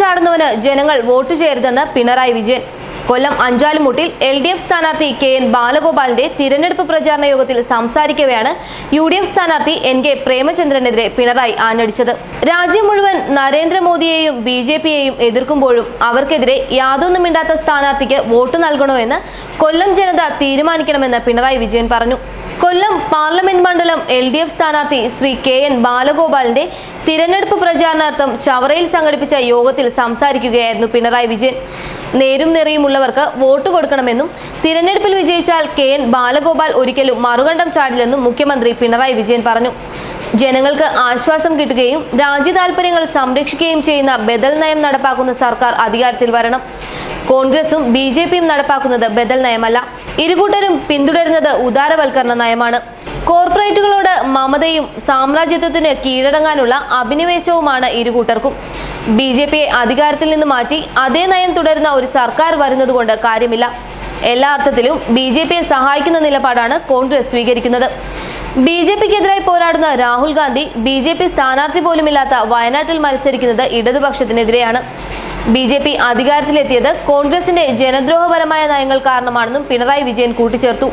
ചാടുന്നവന് ജനങ്ങൾ വോട്ട് ചെയ്യരുതെന്ന് പിണറായി വിജയൻ. കൊല്ലം അഞ്ചാലുമുട്ടിൽ എൽ ഡി എഫ് സ്ഥാനാർത്ഥി കെ എൻ ബാലഗോപാലിന്റെ തിരഞ്ഞെടുപ്പ് പ്രചാരണ യോഗത്തിൽ സംസാരിക്കവെയാണ് യു ഡി എഫ് സ്ഥാനാർത്ഥി എൻ കെ പ്രേമചന്ദ്രനെതിരെ പിണറായി ആഞ്ഞടിച്ചത്. രാജ്യം മുഴുവൻ നരേന്ദ്രമോദിയെയും ബി ജെ പിയെയും എതിർക്കുമ്പോഴും അവർക്കെതിരെ യാതൊന്നും മിണ്ടാത്ത സ്ഥാനാർത്ഥിക്ക് വോട്ട് നൽകണോ എന്ന് കൊല്ലം ജനത തീരുമാനിക്കണമെന്ന് പിണറായി വിജയൻ പറഞ്ഞു. കൊല്ലം പാർലമെന്റ് മണ്ഡലം എൽ ഡി എഫ് സ്ഥാനാർത്ഥി ശ്രീ കെ എൻ ബാലഗോപാലിന്റെ തിരഞ്ഞെടുപ്പ് പ്രചാരണാർത്ഥം ചവറയിൽ സംഘടിപ്പിച്ച യോഗത്തിൽ സംസാരിക്കുകയായിരുന്നു പിണറായി വിജയൻ. നേരും നിറയുമുള്ളവർക്ക് വോട്ട് കൊടുക്കണമെന്നും തിരഞ്ഞെടുപ്പിൽ വിജയിച്ചാൽ കെ എൻ ബാലഗോപാൽ ഒരിക്കലും മറുകണ്ഠം ചാടില്ലെന്നും മുഖ്യമന്ത്രി പിണറായി വിജയൻ പറഞ്ഞു. ജനങ്ങൾക്ക് ആശ്വാസം കിട്ടുകയും രാജ്യ താൽപര്യങ്ങൾ സംരക്ഷിക്കുകയും ചെയ്യുന്ന ബദൽ നയം നടപ്പാക്കുന്ന സർക്കാർ അധികാരത്തിൽ വരണം. കോൺഗ്രസും ബി ജെ പിയും നടപ്പാക്കുന്നത് ബദൽ നയമല്ല. ഇരുകൂട്ടരും പിന്തുടരുന്നത് ഉദാരവൽക്കരണ നയമാണ്. കോർപ്പറേറ്റുകളോട് മമതയും സാമ്രാജ്യത്വത്തിന് കീഴടങ്ങാനുള്ള അഭിനിവേശവുമാണ് ഇരുകൂട്ടർക്കും. ബി ജെ പിയെ അധികാരത്തിൽ നിന്ന് മാറ്റി അതേ നയം തുടരുന്ന ഒരു സർക്കാർ വരുന്നതുകൊണ്ട് കാര്യമില്ല. എല്ലാ അർത്ഥത്തിലും ബി ജെ പിയെ സഹായിക്കുന്ന നിലപാടാണ് കോൺഗ്രസ് സ്വീകരിക്കുന്നത്. ബി ജെ പിക്കെതിരായി പോരാടുന്ന Rahul Gandhi B J P സ്ഥാനാർത്ഥി പോലുമില്ലാത്ത വയനാട്ടിൽ മത്സരിക്കുന്നത് ഇടതുപക്ഷത്തിനെതിരെയാണ്. ബി ജെ പി അധികാരത്തിലെത്തിയത് കോൺഗ്രസിന്റെ ജനദ്രോഹപരമായ നയങ്ങൾ കാരണമാണെന്നും പിണറായി വിജയൻ കൂട്ടിച്ചേർത്തു.